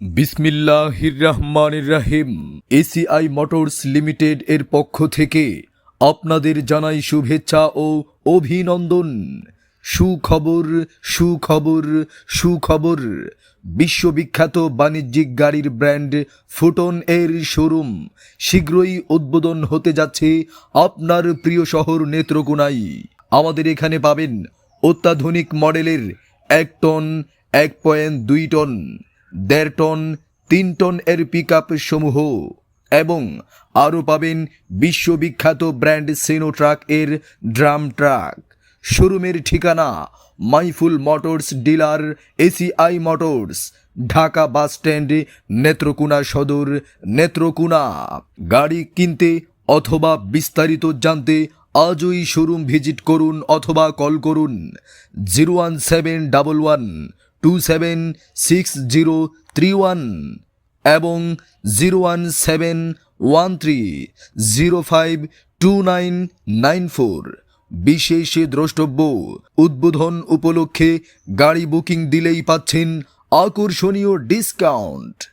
বিসমিল্লাহির রহমানির রাহিম। ACI motors limited এর পক্ষ থেকে আপনাদের জানাই শুভেচ্ছা ও অভিনন্দন। সুখবর সুখবর সুখবর। বিশ্ববিখ্যাত বাণিজ্যিক গাড়ির ব্র্যান্ড ফুটন এর শোরুম শীঘ্রই উদ্বোধন হতে যাচ্ছে আপনার প্রিয় শহর নেত্রকোনায়। আমাদের এখানে পাবেন অত্যাধুনিক মডেলের এক টন, এক পয়েন্ট দুই টন। দেড় টন, তিন টন এর পিক সমূহ এবং আরও পাবেন বিশ্ববিখ্যাত ব্র্যান্ড সেনো ট্রাক এর ড্রাম ট্রাক। শোরুমের ঠিকানা মাইফুল Motors dealer ACI Motors, Dhaka bus stand, Netrokona সদর। নেত্রকোনা, গাড়ি কিনতে অথবা বিস্তারিত জানতে আজই শোরুম ভিজিট করুন অথবা কল করুন zero one seven double one two seven six zero three one এবং zero one seven one three zero five two nine nine four বিশেষ দ্রষ্টব্য, উদ্বোধন উপলক্ষে গাড়ি বুকিং দিলেই পাচ্ছেন আকর্ষণীয় ডিসকাউন্ট